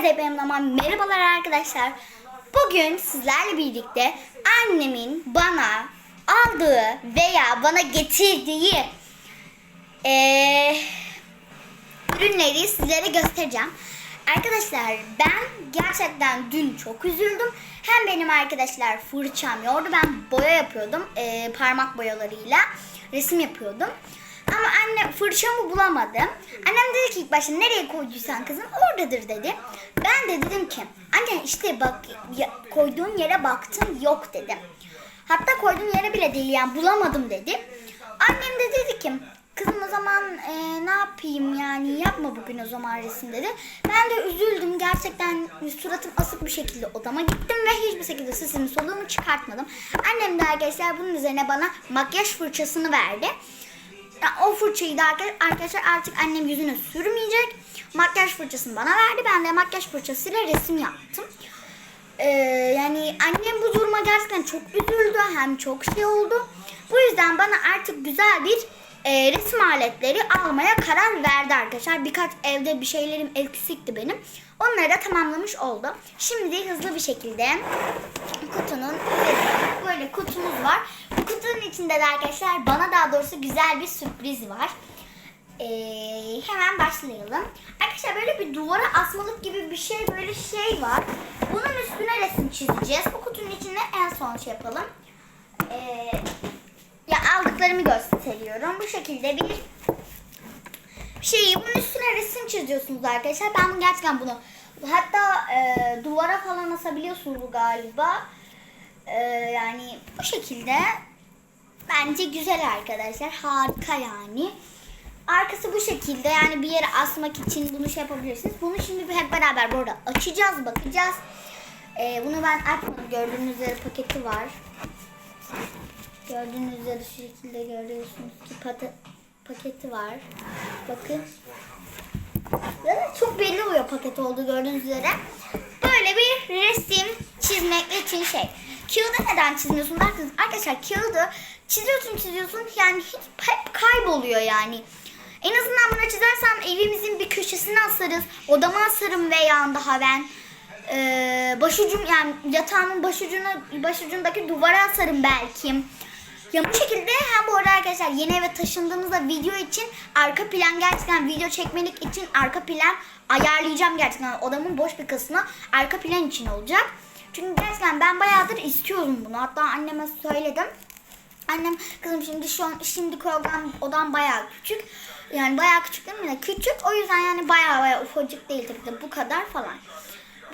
Herkese benim zaman merhabalar arkadaşlar. Bugün sizlerle birlikte annemin bana aldığı veya bana getirdiği eee, ürünleri sizlere göstereceğim. Arkadaşlar ben gerçekten dün çok üzüldüm. Hem benim arkadaşlar fırçam yordu. Ben boya yapıyordum eee, parmak boyalarıyla. Resim yapıyordum. Ama anne fırçamı bulamadım. Annem dedi ki ilk başta nereye koyduysan kızım oradadır dedi. Ben de dedim ki anne işte bak ya- koyduğun yere baktım yok dedim. Hatta koyduğum yere bile değil yani bulamadım dedi. Annem de dedi ki kızım o zaman e, ne yapayım yani yapma bugün o zaman resim dedi. Ben de üzüldüm gerçekten suratım asık bir şekilde odama gittim ve hiçbir şekilde sesimi soluğumu çıkartmadım. Annem de arkadaşlar bunun üzerine bana makyaj fırçasını verdi. Ya o fırçayı da arka- arkadaşlar artık annem yüzüne sürmeyecek. Makyaj fırçasını bana verdi. Ben de makyaj fırçasıyla resim yaptım. Ee, yani annem bu duruma gerçekten çok üzüldü. Hem çok şey oldu. Bu yüzden bana artık güzel bir e, resim aletleri almaya karar verdi arkadaşlar. Birkaç evde bir şeylerim eksikti benim. Onları da tamamlamış oldu. Şimdi hızlı bir şekilde kutunun böyle kutumuz var. Bu kutunun içinde de arkadaşlar bana daha doğrusu güzel bir sürpriz var. Ee, hemen başlayalım. Arkadaşlar böyle bir duvara asmalık gibi bir şey böyle şey var. Bunun üstüne resim çizeceğiz. Bu kutunun içinde en son şey yapalım. Ee, ya aldıklarımı gösteriyorum. Bu şekilde bir şeyi bunun üstüne resim çiziyorsunuz arkadaşlar. Ben gerçekten bunu hatta e, duvara falan asabiliyorsunuz galiba. E, yani bu şekilde bence güzel arkadaşlar. Harika yani. Arkası bu şekilde yani bir yere asmak için bunu şey yapabilirsiniz. Bunu şimdi hep beraber burada açacağız, bakacağız. E, bunu ben açmadım. Gördüğünüz üzere paketi var. Gördüğünüz üzere şu şekilde görüyorsunuz ki paketi var. Bakın. Zaten çok belli oluyor paket olduğu gördüğünüz üzere. Böyle bir resim çizmek için şey. Kağıdı neden çizmiyorsun derseniz arkadaşlar kağıdı çiziyorsun çiziyorsun yani hiç hep kayboluyor yani. En azından bunu çizersem evimizin bir köşesine asarız. Odama asarım veya daha ben ee, başucum yani yatağımın başucuna başucundaki duvara asarım belki. Ya bu şekilde hem bu arada arkadaşlar yeni eve taşındığımızda video için arka plan gerçekten video çekmelik için arka plan ayarlayacağım gerçekten odamın boş bir kısmı arka plan için olacak. Çünkü gerçekten ben bayağıdır istiyorum bunu. Hatta anneme söyledim. Annem kızım şimdi şu an şimdi program odam bayağı küçük. Yani bayağı küçük değil mi? Küçük. O yüzden yani bayağı bayağı ufacık değil tabii de bu kadar falan.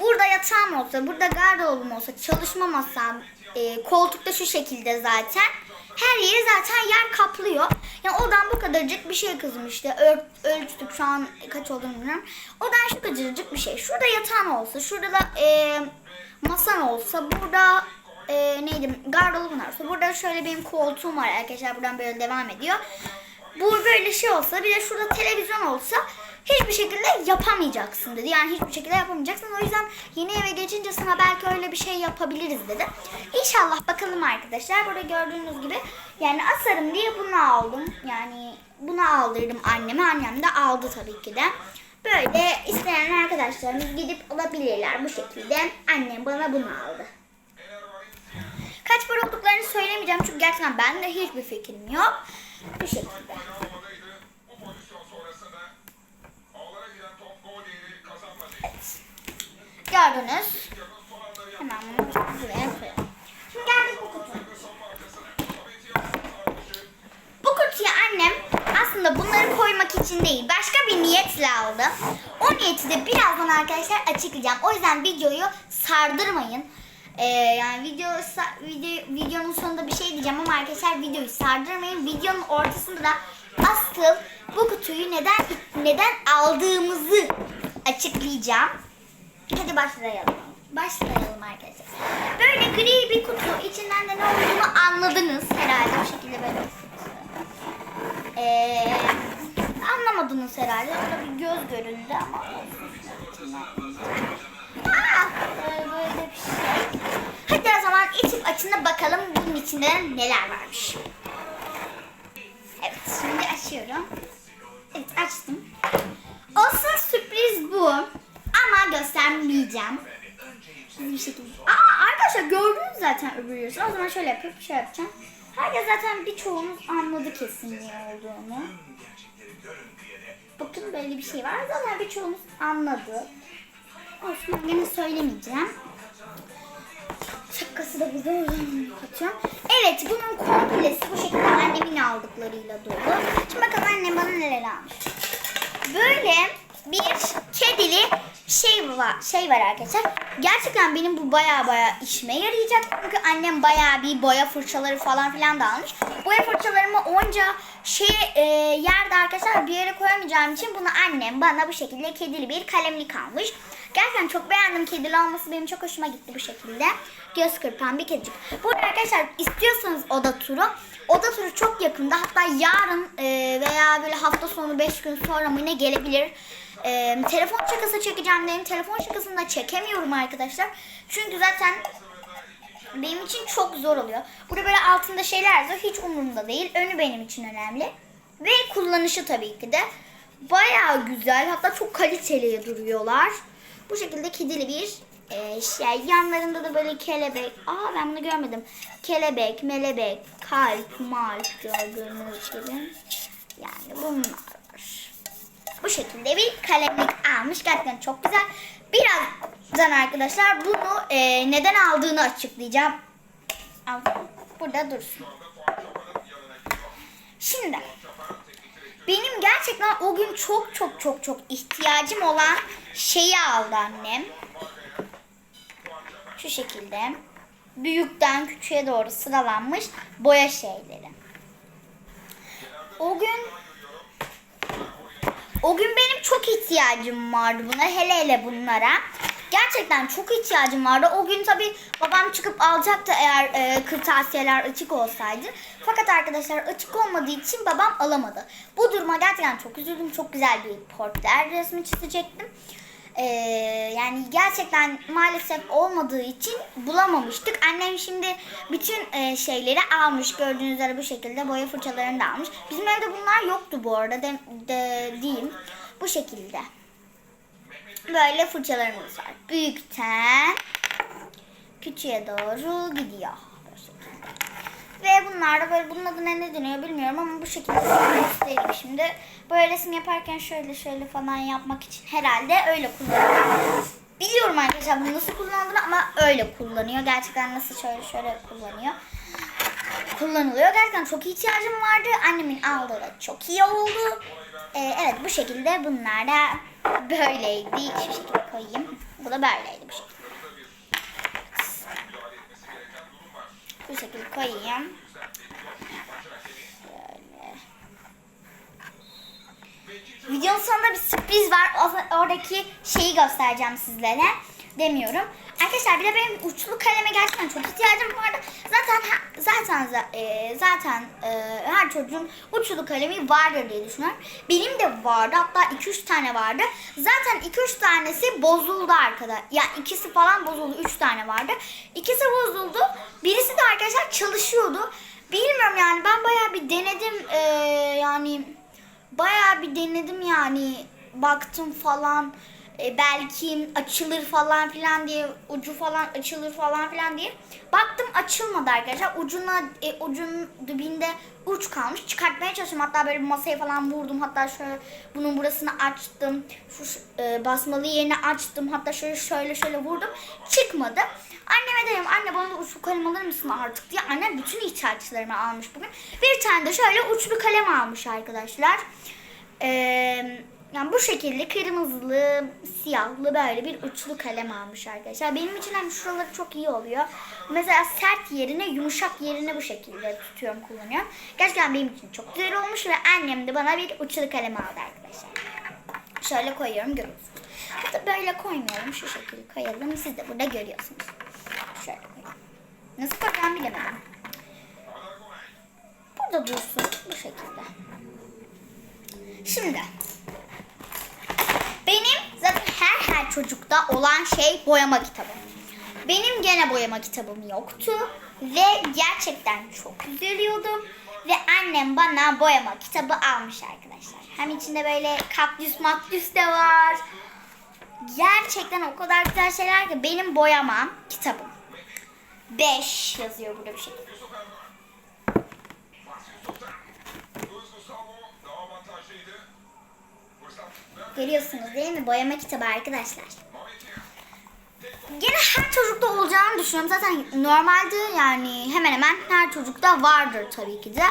Burada yatağım olsa, burada gardırobum olsa, çalışma masam, e, koltukta şu şekilde zaten. Her yeri zaten yer kaplıyor. Yani odan bu kadarcık bir şey kızım işte. Öl, ölçtük şu an kaç olduğunu bilmiyorum. Odan şu kadarcık bir şey. Şurada yatağın olsa, şurada da e, masan olsa, burada e, neydi gardırobun olsa. Burada şöyle benim koltuğum var arkadaşlar. Buradan böyle devam ediyor. Bu böyle şey olsa bir de şurada televizyon olsa hiçbir şekilde yapamayacaksın dedi. Yani hiçbir şekilde yapamayacaksın. O yüzden yeni eve geçince sana belki öyle bir şey yapabiliriz dedi. İnşallah bakalım arkadaşlar. Burada gördüğünüz gibi yani asarım diye bunu aldım. Yani bunu aldırdım anneme. Annem de aldı tabii ki de. Böyle isteyen arkadaşlarımız gidip alabilirler bu şekilde. Annem bana bunu aldı. Kaç para olduklarını söylemeyeceğim çünkü gerçekten ben de hiçbir fikrim yok. Bu şekilde. Gördünüz. Hemen bunu buraya koyalım. Şimdi geldik bu kutuya. Bu kutuya annem aslında bunları koymak için değil başka bir niyetle aldı. O niyeti de birazdan arkadaşlar açıklayacağım. O yüzden videoyu sardırmayın. Ee, yani video, video videonun sonunda bir şey diyeceğim ama arkadaşlar videoyu sardırmayın. Videonun ortasında da asıl bu kutuyu neden neden aldığımızı açıklayacağım. Hadi başlayalım. Başlayalım arkadaşlar. Böyle gri bir kutu. içinden de ne olduğunu anladınız herhalde. Bu şekilde böyle. Ee, anlamadınız herhalde. Orada bir göz göründü ama. Şey. Hadi o zaman içip açına bakalım bunun içinde neler varmış. Evet şimdi açıyorum. Evet açtım. Olsun sürpriz bu. Ama göstermeyeceğim. Hızlı bir şekilde. Aa arkadaşlar gördünüz zaten öbür yüzü. O zaman şöyle yapıp şey yapacağım. Herkes zaten birçoğumuz anladı kesin ne olduğunu. Bakın böyle bir şey var. Zaten birçoğumuz anladı. Olsun yine söylemeyeceğim. Şakası da burada katıyorum. Evet bunun komplesi bu şekilde annemin aldıklarıyla dolu. Şimdi bakalım annem bana neler almış. Böyle bir kedili şey var, şey var arkadaşlar. Gerçekten benim bu baya baya işime yarayacak. Çünkü annem baya bir boya fırçaları falan filan da almış. Boya fırçalarımı onca şey e, yerde arkadaşlar bir yere koyamayacağım için bunu annem bana bu şekilde kedili bir kalemlik almış. Gerçekten çok beğendim kedili olması benim çok hoşuma gitti bu şekilde. Göz kırpan bir kedicik. Bu arkadaşlar istiyorsanız oda turu. Oda turu çok yakında hatta yarın e, veya böyle hafta sonu 5 gün sonra mı ne gelebilir. E, telefon şakası çekeceğim dedim. Telefon şakasını da çekemiyorum arkadaşlar. Çünkü zaten benim için çok zor oluyor. Burada böyle altında şeyler yazıyor. Hiç umurumda değil. Önü benim için önemli. Ve kullanışı tabii ki de. Bayağı güzel. Hatta çok kaliteli duruyorlar. Bu şekilde kedili bir e, şey. Yanlarında da böyle kelebek. Aa ben bunu görmedim. Kelebek, melebek, kalp, mark gördüğünüz gibi. Yani bunlar. Bu şekilde bir kalemlik almış. Gerçekten çok güzel. Birazdan arkadaşlar bunu e, neden aldığını açıklayacağım. Al, burada dursun. Şimdi benim gerçekten o gün çok çok çok çok ihtiyacım olan şeyi aldı annem. Şu şekilde büyükten küçüğe doğru sıralanmış boya şeyleri. O gün o gün benim çok ihtiyacım vardı buna. Hele hele bunlara. Gerçekten çok ihtiyacım vardı. O gün tabii babam çıkıp alacaktı eğer e, kırtasiyeler açık olsaydı. Fakat arkadaşlar açık olmadığı için babam alamadı. Bu duruma gerçekten çok üzüldüm. Çok güzel bir portrer resmi çizecektim. E, yani gerçekten maalesef olmadığı için bulamamıştık. Annem şimdi bütün e, şeyleri almış. Gördüğünüz üzere bu şekilde boya fırçalarını da almış. Bizim evde bunlar yoktu bu arada de, de, diyeyim. Bu şekilde. Böyle fırçalarımız var. Büyükten küçüğe doğru gidiyor. Ve bunlar da böyle bunun adı ne, deniyor bilmiyorum ama bu şekilde size göstereyim şimdi. Böyle resim yaparken şöyle şöyle falan yapmak için herhalde öyle kullanıyor. Biliyorum arkadaşlar bunu nasıl kullandığını ama öyle kullanıyor. Gerçekten nasıl şöyle şöyle kullanıyor. Kullanılıyor. Gerçekten çok ihtiyacım vardı. Annemin aldığı da çok iyi oldu. Ee, evet bu şekilde bunlar da böyleydi. Şu şekilde koyayım. Bu da böyleydi bu şekilde. Bu şekilde koyayım. Videonun sonunda bir sürpriz var. Oradaki şeyi göstereceğim sizlere. Demiyorum. Arkadaşlar bir de benim uçlu kaleme gerçekten çok ihtiyacım vardı. Zaten zaten e, zaten e, her çocuğun uçlu kalemi vardır diye düşünüyorum. Benim de vardı. Hatta 2-3 tane vardı. Zaten 2-3 tanesi bozuldu arkada. Ya yani ikisi falan bozuldu. 3 tane vardı. İkisi bozuldu. Birisi de arkadaşlar çalışıyordu. Bilmiyorum yani ben bayağı bir denedim. E, yani bayağı bir denedim yani. Baktım falan e, belki açılır falan filan diye ucu falan açılır falan filan diye. Baktım açılmadı arkadaşlar. Ucuna e, ucun dibinde uç kalmış. Çıkartmaya çalıştım hatta böyle masaya falan vurdum. Hatta şöyle bunun burasını açtım. Şu e, basmalı yerini açtım. Hatta şöyle şöyle şöyle vurdum. Çıkmadı. Anneme dedim anne bana da uçlu kalem alır mısın artık? diye annem bütün ihtiyaçlarımı almış bugün. Bir tane de şöyle uçlu kalem almış arkadaşlar. Eee yani bu şekilde kırmızılı, siyahlı böyle bir uçlu kalem almış arkadaşlar. Benim için hem şuraları çok iyi oluyor. Mesela sert yerine, yumuşak yerine bu şekilde tutuyorum, kullanıyorum. Gerçekten benim için çok güzel olmuş ve annem de bana bir uçlu kalem aldı arkadaşlar. Şöyle koyuyorum görüyorsunuz. Hatta böyle koymuyorum. Şu şekilde koyalım. Siz de burada görüyorsunuz. Şöyle koyayım. Nasıl koyacağım bilemedim. Burada dursun bu şekilde. Şimdi benim zaten çocukta olan şey boyama kitabı. Benim gene boyama kitabım yoktu ve gerçekten çok üzülüyordum. Ve annem bana boyama kitabı almış arkadaşlar. Hem içinde böyle kaktüs maktüs de var. Gerçekten o kadar güzel şeyler ki benim boyamam kitabım. 5 yazıyor burada bir şey. Görüyorsunuz değil mi? Boyama kitabı arkadaşlar. Gene her çocukta olacağını düşünüyorum. Zaten normalde yani hemen hemen her çocukta vardır tabii ki de.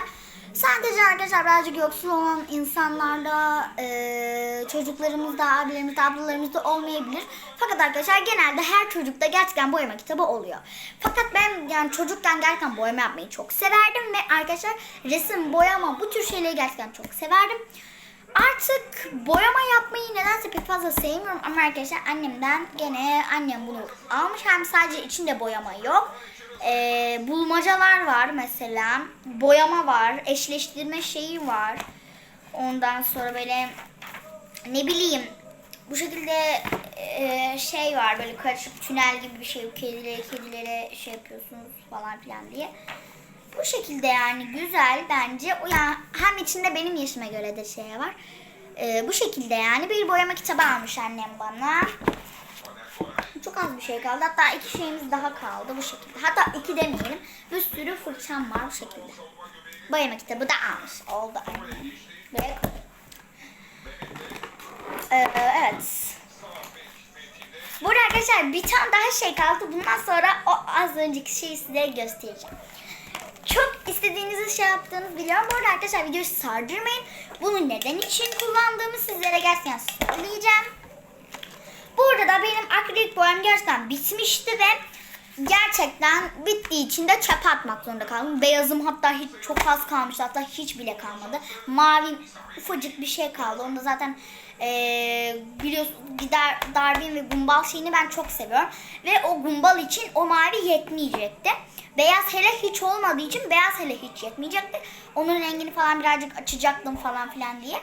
Sadece arkadaşlar birazcık yoksul olan insanlarda, e, çocuklarımızda, abilerimizde, ablalarımızda olmayabilir. Fakat arkadaşlar genelde her çocukta gerçekten boyama kitabı oluyor. Fakat ben yani çocukken gerçekten boyama yapmayı çok severdim ve arkadaşlar resim, boyama bu tür şeyleri gerçekten çok severdim. Artık boyama yapmayı nedense pek fazla sevmiyorum ama arkadaşlar annemden gene annem bunu almış hem sadece içinde boyama yok. Ee, bulmacalar var mesela. Boyama var. Eşleştirme şeyi var. Ondan sonra böyle ne bileyim bu şekilde e, şey var böyle karışık tünel gibi bir şey kedilere kedilere şey yapıyorsunuz falan filan diye. Bu şekilde yani güzel bence. Yani hem içinde benim yaşıma göre de şey var. Ee, bu şekilde yani bir boyama kitabı almış annem bana. Çok az bir şey kaldı. Hatta iki şeyimiz daha kaldı bu şekilde. Hatta iki demeyelim. Bir sürü fırçam var bu şekilde. Boyama kitabı da almış. Oldu annem. Koy. Ee, evet. Burada arkadaşlar bir tane daha şey kaldı. Bundan sonra o az önceki şeyi size göstereceğim. Çok istediğinizi şey yaptığınızı biliyorum. Bu arada arkadaşlar videoyu sardırmayın. Bunu neden için kullandığımı sizlere gerçekten söyleyeceğim. Burada da benim akrilik boyam gerçekten bitmişti ve gerçekten bittiği için de çöpe atmak zorunda kaldım. Beyazım hatta hiç çok az kalmıştı. Hatta hiç bile kalmadı. Mavi ufacık bir şey kaldı. Onu da zaten eee biliyorsunuz gider Darwin ve Gumball şeyini ben çok seviyorum. Ve o Gumball için o mavi yetmeyecekti. Beyaz hele hiç olmadığı için beyaz hele hiç yetmeyecekti. Onun rengini falan birazcık açacaktım falan filan diye.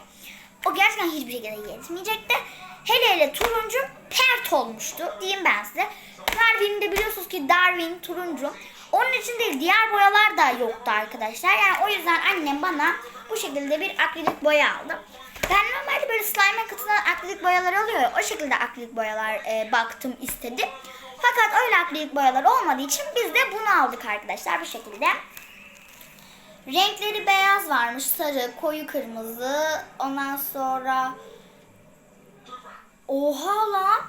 O gerçekten hiçbir şekilde yetmeyecekti. Hele hele turuncu pert olmuştu diyeyim ben size. Darwin'de biliyorsunuz ki Darwin turuncu. Onun için değil diğer boyalar da yoktu arkadaşlar. Yani o yüzden annem bana bu şekilde bir akrilik boya aldı. Ben normalde böyle slime'a katılan akrilik boyalar alıyor. O şekilde akrilik boyalar e, baktım istedim. Fakat öyle akrilik boyalar olmadığı için biz de bunu aldık arkadaşlar bu şekilde. Renkleri beyaz varmış, sarı, koyu kırmızı. Ondan sonra Oha lan.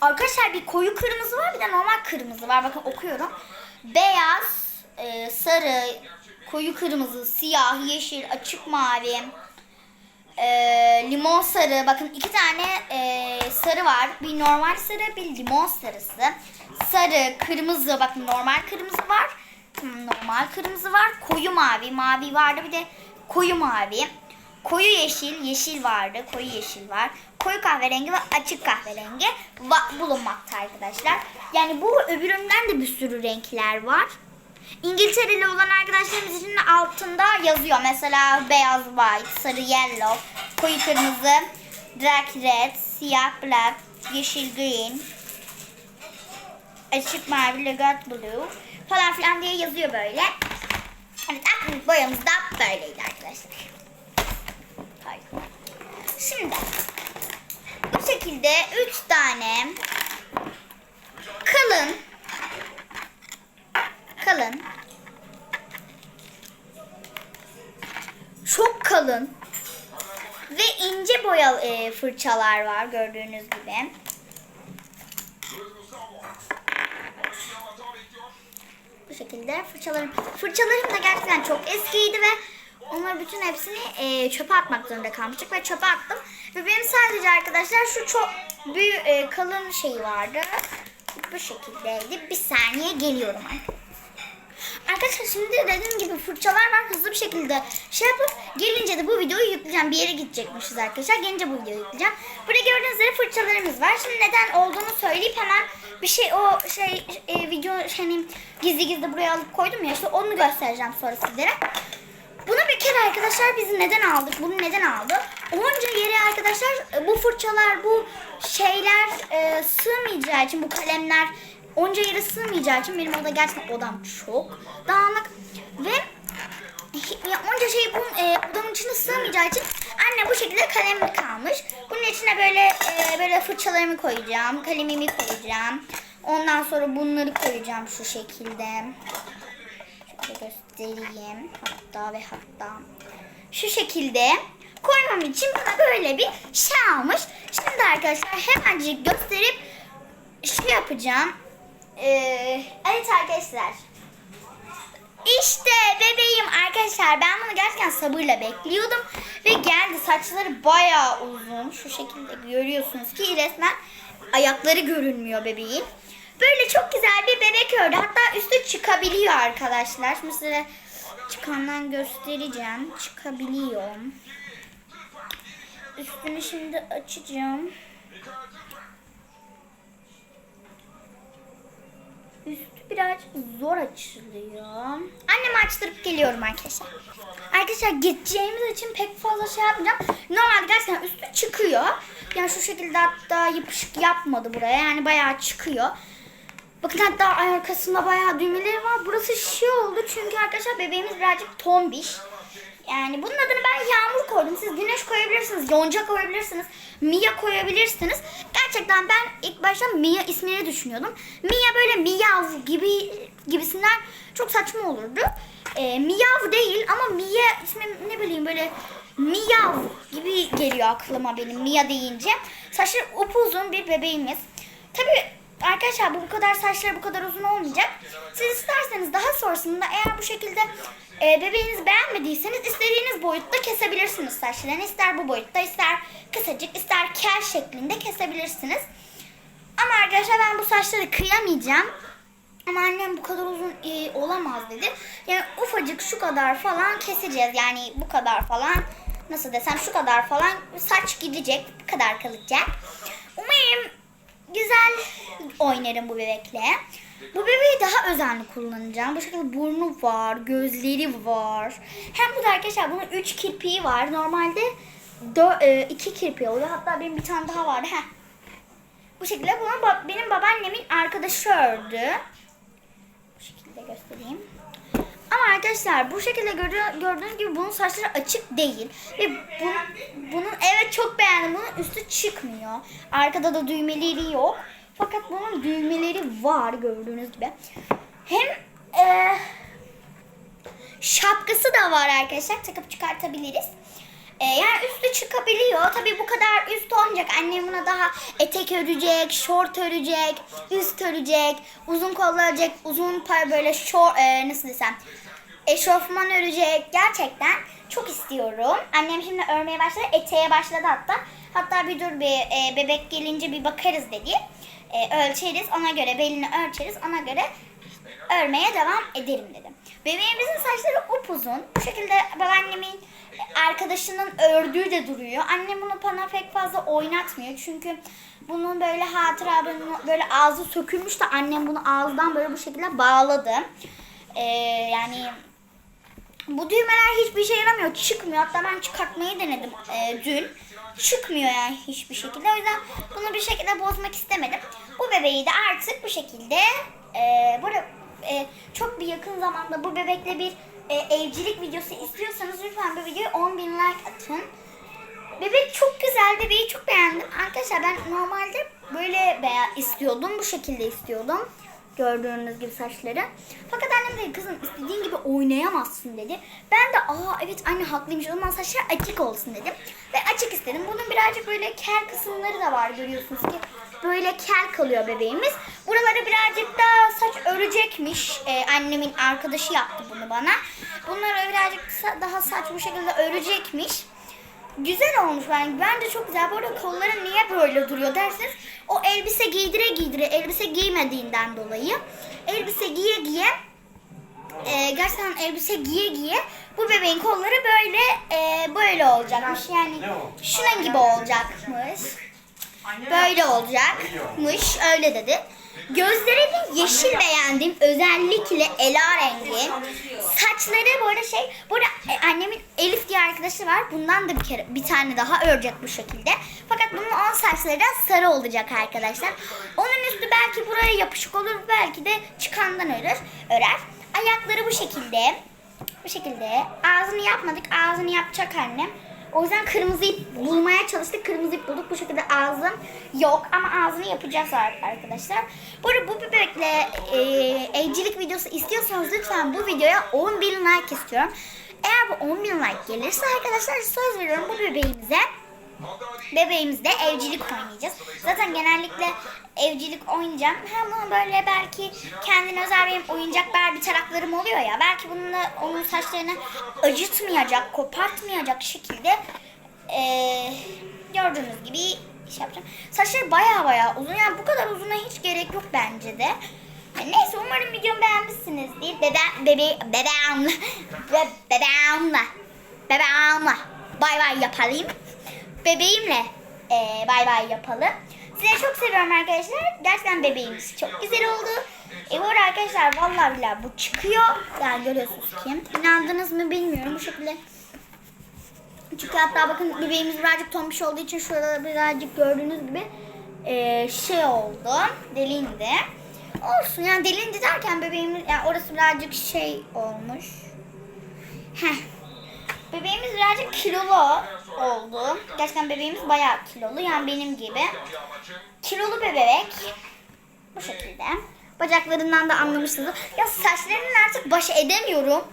Arkadaşlar bir koyu kırmızı var bir de normal kırmızı var. Bakın okuyorum. Beyaz, e, sarı, koyu kırmızı, siyah, yeşil, açık mavi, e, limon sarı. Bakın iki tane e, sarı var. Bir normal sarı, bir limon sarısı. Sarı, kırmızı. Bakın normal kırmızı var. Hmm, Normal kırmızı var. Koyu mavi. Mavi vardı bir de koyu mavi. Koyu yeşil, yeşil vardı. Koyu yeşil var. Koyu kahverengi ve açık kahverengi bulunmakta arkadaşlar. Yani bu öbüründen de bir sürü renkler var. İngiltereli olan arkadaşlarımız için altında yazıyor. Mesela beyaz white, sarı yellow, koyu kırmızı, dark red, siyah black, yeşil green, açık mavi, light blue falan filan diye yazıyor böyle. Evet akrilik boyamız da böyleydi arkadaşlar. Pardon. Şimdi bu şekilde 3 tane kalın kalın çok kalın ve ince boya e, fırçalar var gördüğünüz gibi. Bu şekilde fırçalarım. Fırçalarım da gerçekten çok eskiydi ve onları bütün hepsini e, çöpe atmak zorunda kalmıştık ve çöpe attım. Ve benim sadece arkadaşlar şu çok büyük e, kalın şey vardı. Bu şekildeydi. Bir saniye geliyorum arkadaşlar. Şimdi dediğim gibi fırçalar var. Hızlı bir şekilde şey yapıp gelince de bu videoyu yükleyeceğim. Bir yere gidecekmişiz arkadaşlar. Gelince bu videoyu yükleyeceğim. Burada gördüğünüz üzere fırçalarımız var. Şimdi neden olduğunu söyleyip hemen bir şey o şey e, video şey gizli gizli buraya alıp koydum ya işte onu göstereceğim sonra sizlere. Bunu bir kere arkadaşlar biz neden aldık? Bunu neden aldık? Onca yere arkadaşlar e, bu fırçalar, bu şeyler e, sığmayacağı için bu kalemler onca yere sığmayacağı için benim oda gerçekten odam çok dağınık ve ya onca şey bu e, odamın içine sığmayacağı için anne bu şekilde kalem kalmış. Bunun için içine böyle e, böyle fırçalarımı koyacağım. Kalemimi koyacağım. Ondan sonra bunları koyacağım şu şekilde. Şöyle göstereyim. Hatta ve hatta. Şu şekilde koymam için bana böyle bir şey almış. Şimdi arkadaşlar hemencik gösterip şey yapacağım. Ee, evet arkadaşlar. İşte bebeğim arkadaşlar ben bunu gerçekten sabırla bekliyordum ve geldi saçları bayağı uzun şu şekilde görüyorsunuz ki resmen ayakları görünmüyor bebeğin. Böyle çok güzel bir bebek ördü hatta üstü çıkabiliyor arkadaşlar. Şimdi size çıkandan göstereceğim çıkabiliyor. Üstünü şimdi açacağım. Üstü birazcık zor açılıyor. Annemi açtırıp geliyorum arkadaşlar. Arkadaşlar gideceğimiz için pek fazla şey yapmayacağım. Normalde gerçekten üstü çıkıyor. Yani şu şekilde hatta yapışık yapmadı buraya. Yani bayağı çıkıyor. Bakın hatta arkasında bayağı düğmeleri var. Burası şey oldu çünkü arkadaşlar bebeğimiz birazcık tombiş. Yani bunun adını ben Yağmur koydum. Siz Güneş koyabilirsiniz, Yonca koyabilirsiniz, Mia koyabilirsiniz. Gerçekten ben ilk başta Mia ismini düşünüyordum. Mia böyle miyav gibi gibisinden çok saçma olurdu. Ee, miyav değil ama Mia ismi ne bileyim böyle miyav gibi geliyor aklıma benim Mia deyince. Saçları upuzun bir bebeğimiz. Tabii Arkadaşlar bu kadar saçları bu kadar uzun olmayacak. Siz isterseniz daha sonrasında eğer bu şekilde e, bebeğinizi beğenmediyseniz istediğiniz boyutta kesebilirsiniz saçlarını. İster bu boyutta ister kısacık ister kel şeklinde kesebilirsiniz. Ama arkadaşlar ben bu saçları kıyamayacağım. Ama annem bu kadar uzun e, olamaz dedi. Yani ufacık şu kadar falan keseceğiz. Yani bu kadar falan nasıl desem şu kadar falan saç gidecek. Bu kadar kalacak. Umarım güzel oynarım bu bebekle. Bu bebeği daha özenli kullanacağım. Bu şekilde burnu var, gözleri var. Hem bu da arkadaşlar bunun 3 kirpiği var. Normalde 2 kirpiği oluyor. Hatta benim bir tane daha vardı. Heh. Bu şekilde bunu benim babaannemin arkadaşı ördü. Bu şekilde göstereyim. Ama arkadaşlar bu şekilde gördüğünüz gibi bunun saçları açık değil. Ve bu, bunun evet çok beğendim. Bunun üstü çıkmıyor. Arkada da düğmeleri yok. Fakat bunun düğmeleri var gördüğünüz gibi. Hem e, şapkası da var arkadaşlar. Takıp çıkartabiliriz. E, yani üstü çıkabiliyor. Tabii bu kadar üst olmayacak. Annem buna daha etek örecek, şort örecek, üst örecek, uzun kollu örecek, uzun par böyle şort, e, nasıl desem, eşofman örecek. Gerçekten çok istiyorum. Annem şimdi örmeye başladı. Eteğe başladı hatta. Hatta bir dur bir e, bebek gelince bir bakarız dedi. E, ölçeriz ona göre belini ölçeriz ona göre örmeye devam ederim dedim. Bebeğimizin saçları upuzun. Bu şekilde babaannemin arkadaşının ördüğü de duruyor. Annem bunu bana pek fazla oynatmıyor. Çünkü bunun böyle hatıra böyle ağzı sökülmüş de annem bunu ağızdan böyle bu şekilde bağladı. Ee, yani bu düğmeler hiçbir şey yaramıyor. Çıkmıyor. Hatta ben çıkartmayı denedim e, dün. Çıkmıyor yani hiçbir şekilde. O yüzden bunu bir şekilde bozmak istemedim. Bu bebeği de artık bu şekilde e, burada e, çok bir yakın zamanda bu bebekle bir e, evcilik videosu istiyorsanız lütfen bu videoya 10 bin like atın. Bebek çok güzel. Bebeği çok beğendim. Arkadaşlar ben normalde böyle istiyordum. Bu şekilde istiyordum. Gördüğünüz gibi saçları. Fakat annem dedi kızım istediğin gibi oynayamazsın dedi. Ben de aa evet anne haklıymış o zaman saçlar açık olsun dedim. Ve açık istedim. Bunun birazcık böyle kel kısımları da var görüyorsunuz ki. Böyle kel kalıyor bebeğimiz. Buraları birazcık daha saç örecekmiş. Ee, annemin arkadaşı yaptı bunu bana. Bunları birazcık daha saç bu şekilde örecekmiş. Güzel olmuş ben. Bence çok güzel. Bu arada kolları niye böyle duruyor derseniz o elbise giydire giydire elbise giymediğinden dolayı elbise giye giye e, gerçekten elbise giye giye bu bebeğin kolları böyle e, böyle olacakmış. Yani şunun gibi olacakmış. Böyle olacakmış. Öyle dedi. Gözlerini yeşil beğendim. Özellikle ela rengi. Saçları böyle şey. Burada e, annemin Elif diye arkadaşı var. Bundan da bir kere bir tane daha örecek bu şekilde. Fakat bunun on saçları da sarı olacak arkadaşlar. Onun üstü belki buraya yapışık olur. Belki de çıkandan örer. örer. Ayakları bu şekilde. Bu şekilde. Ağzını yapmadık. Ağzını yapacak annem. O yüzden kırmızı ip bulmaya çalıştık. Kırmızı ip bulduk. Bu şekilde ağzım yok ama ağzını yapacağız arkadaşlar. Bu arada bu bebekle e, evcilik videosu istiyorsanız lütfen bu videoya 10 bin like istiyorum. Eğer bu 10 bin like gelirse arkadaşlar söz veriyorum bu bebeğimize bebeğimizde evcilik oynayacağız. Zaten genellikle evcilik oynayacağım. Hem bunu böyle belki kendine özel benim oyuncak Barbie taraklarım oluyor ya. Belki bununla onun saçlarını acıtmayacak, kopartmayacak şekilde eee, gördüğünüz gibi şey yapacağım. Saçları baya baya uzun. Yani bu kadar uzuna hiç gerek yok bence de. Neyse umarım videomu beğenmişsinizdir. Bebe bebe bebeğimle be, bebeğimle bebeğimle bay bay yapalım. Bebeğimle eee, bay bay yapalım. Sizi çok seviyorum arkadaşlar. Gerçekten bebeğimiz çok güzel oldu. E bu arada arkadaşlar vallahi billahi bu çıkıyor. Yani görüyorsunuz ki. İnandınız mı bilmiyorum. Bu şekilde çünkü hatta bakın bebeğimiz birazcık tombiş olduğu için şurada birazcık gördüğünüz gibi eee, şey oldu. Delindi. Olsun yani delindi derken bebeğimiz yani orası birazcık şey olmuş. Heh. Bebeğimiz birazcık kilolu oldu. Gerçekten bebeğimiz bayağı kilolu. Yani benim gibi. Kilolu bebek. Bu şekilde. Bacaklarından da anlamışsınız. Ya saçlarının artık baş edemiyorum.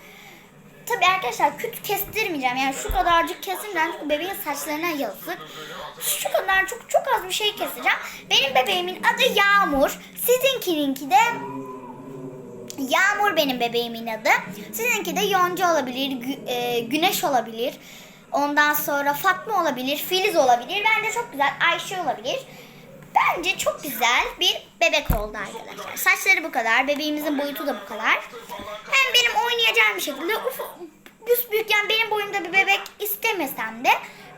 Tabii arkadaşlar küt kestirmeyeceğim. Yani şu kadarcık kesince çünkü bebeğin saçlarına yazık. Şu kadar çok çok az bir şey keseceğim. Benim bebeğimin adı Yağmur. Sizinkininki de Yağmur benim bebeğimin adı. Sizinki de Yonca olabilir, Gü- e, Güneş olabilir. Ondan sonra Fatma olabilir, Filiz olabilir. Bence çok güzel Ayşe olabilir. Bence çok güzel bir bebek oldu arkadaşlar. Saçları bu kadar, bebeğimizin boyutu da bu kadar. Hem benim oynayacağım bir şekilde ufak, büyük yani benim boyumda bir bebek istemesem de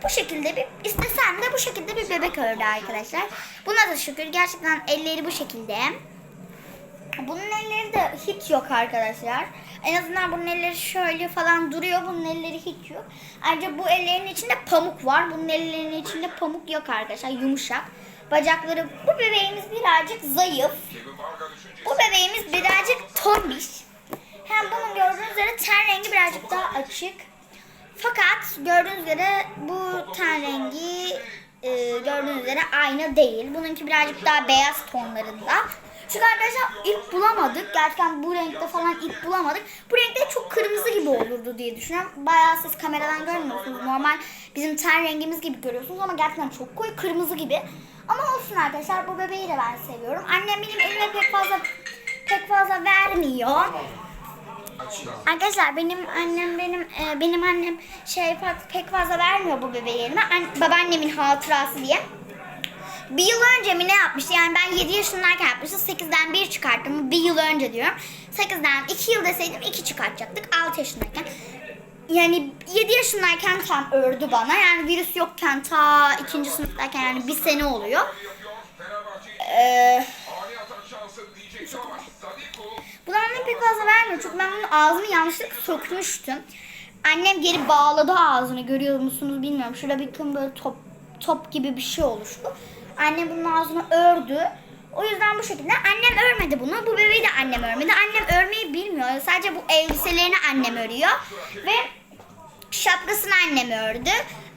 bu şekilde bir istesem de bu şekilde bir bebek ördü arkadaşlar. Buna da şükür gerçekten elleri bu şekilde. Bunun elleri de hiç yok arkadaşlar. En azından bunun elleri şöyle falan duruyor. Bunun elleri hiç yok. Ayrıca bu ellerin içinde pamuk var. Bunun ellerinin içinde pamuk yok arkadaşlar. Yumuşak. Bacakları bu bebeğimiz birazcık zayıf. Bu bebeğimiz birazcık tombiş. Hem bunun gördüğünüz üzere ten rengi birazcık daha açık. Fakat gördüğünüz üzere bu ten rengi e, gördüğünüz üzere aynı değil. Bununki birazcık daha beyaz tonlarında. Çünkü arkadaşlar ip bulamadık. Gerçekten bu renkte falan ip bulamadık. Bu renkte çok kırmızı gibi olurdu diye düşünüyorum. Bayağı siz kameradan görmüyorsunuz. Normal bizim ten rengimiz gibi görüyorsunuz ama gerçekten çok koyu kırmızı gibi. Ama olsun arkadaşlar bu bebeği de ben seviyorum. Annem benim elime pek fazla pek fazla vermiyor. Arkadaşlar benim annem benim e, benim annem şey pek fazla vermiyor bu bebeği elime. An- babaannemin hatırası diye. Bir yıl önce mi ne yapmıştı? Yani ben 7 yaşındayken yapmıştım. 8'den 1 çıkarttım. Bir yıl önce diyorum. 8'den 2 yıl deseydim 2 çıkartacaktık. 6 yaşındayken. Yani 7 yaşındayken tam ördü bana. Yani virüs yokken ta ikinci sınıftayken yani bir sene oluyor. Ee, bunu annem pek fazla vermiyor. Çünkü ben bunun ağzını yanlışlıkla sökmüştüm. Annem geri bağladı ağzını. Görüyor musunuz bilmiyorum. Şurada bir kım böyle top top gibi bir şey oluştu. Annem bunun ağzını ördü. O yüzden bu şekilde. Annem örmedi bunu. Bu bebeği de annem örmedi. Annem örmeyi bilmiyor. Sadece bu elbiselerini annem örüyor. Ve şapkasını annem ördü.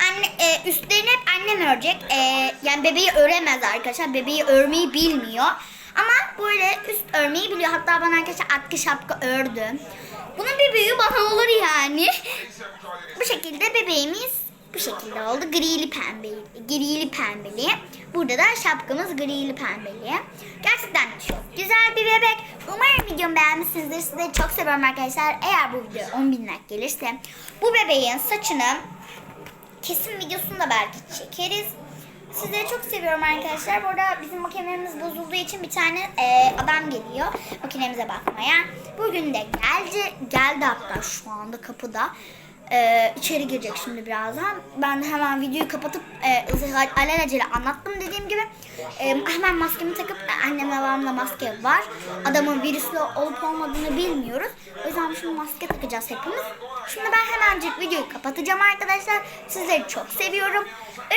Anne e, üstlerini hep annem örecek. E, yani bebeği öremez arkadaşlar. Bebeği örmeyi bilmiyor. Ama böyle üst örmeyi biliyor. Hatta bana arkadaşlar atkı şapka ördü. Bunun bir büyüğü bana olur yani. bu şekilde bebeğimiz bu şekilde oldu. Grili pembeli. Grili pembeli. Burada da şapkamız grili pembeli. Gerçekten çok güzel bir bebek. Umarım videomu beğenmişsinizdir. Sizi çok seviyorum arkadaşlar. Eğer bu video 10 bin like gelirse bu bebeğin saçını kesim videosunu da belki çekeriz. Sizleri çok seviyorum arkadaşlar. Bu arada bizim makinemiz bozulduğu için bir tane e, adam geliyor makinemize bakmaya. Bugün de geldi. Geldi hatta şu anda kapıda. E, içeri girecek şimdi birazdan. Ben hemen videoyu kapatıp e, alelacele anlattım dediğim gibi. E, hemen maskemi takıp e, annemle babamla maske var. Adamın virüslü olup olmadığını bilmiyoruz. O yüzden şimdi maske takacağız hepimiz. Şimdi ben hemencik videoyu kapatacağım arkadaşlar. Sizleri çok seviyorum.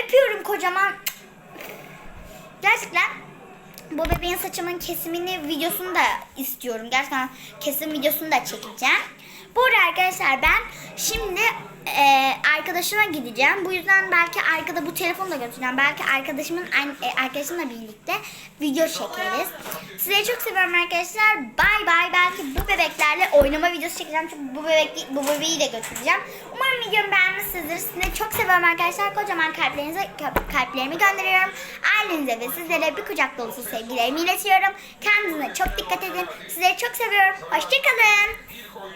Öpüyorum kocaman. Gerçekten bu bebeğin saçımın kesimini videosunu da istiyorum. Gerçekten kesim videosunu da çekeceğim. Burada arkadaşlar ben şimdi e, arkadaşıma gideceğim. Bu yüzden belki arkada bu telefonu da götüreceğim. Belki arkadaşımın e, arkadaşımla birlikte video çekeriz. Sizleri çok seviyorum arkadaşlar. Bay bay. Belki bu bebeklerle oynama videosu çekeceğim. Çünkü bu bebek bu bebeği de götüreceğim. Umarım videomu beğenmişsinizdir. Sizleri çok seviyorum arkadaşlar. Kocaman kalplerinize kalplerimi gönderiyorum. Ailenize ve sizlere bir kucak dolusu sevgilerimi iletiyorum. Kendinize çok dikkat edin. Sizleri çok seviyorum. Hoşçakalın.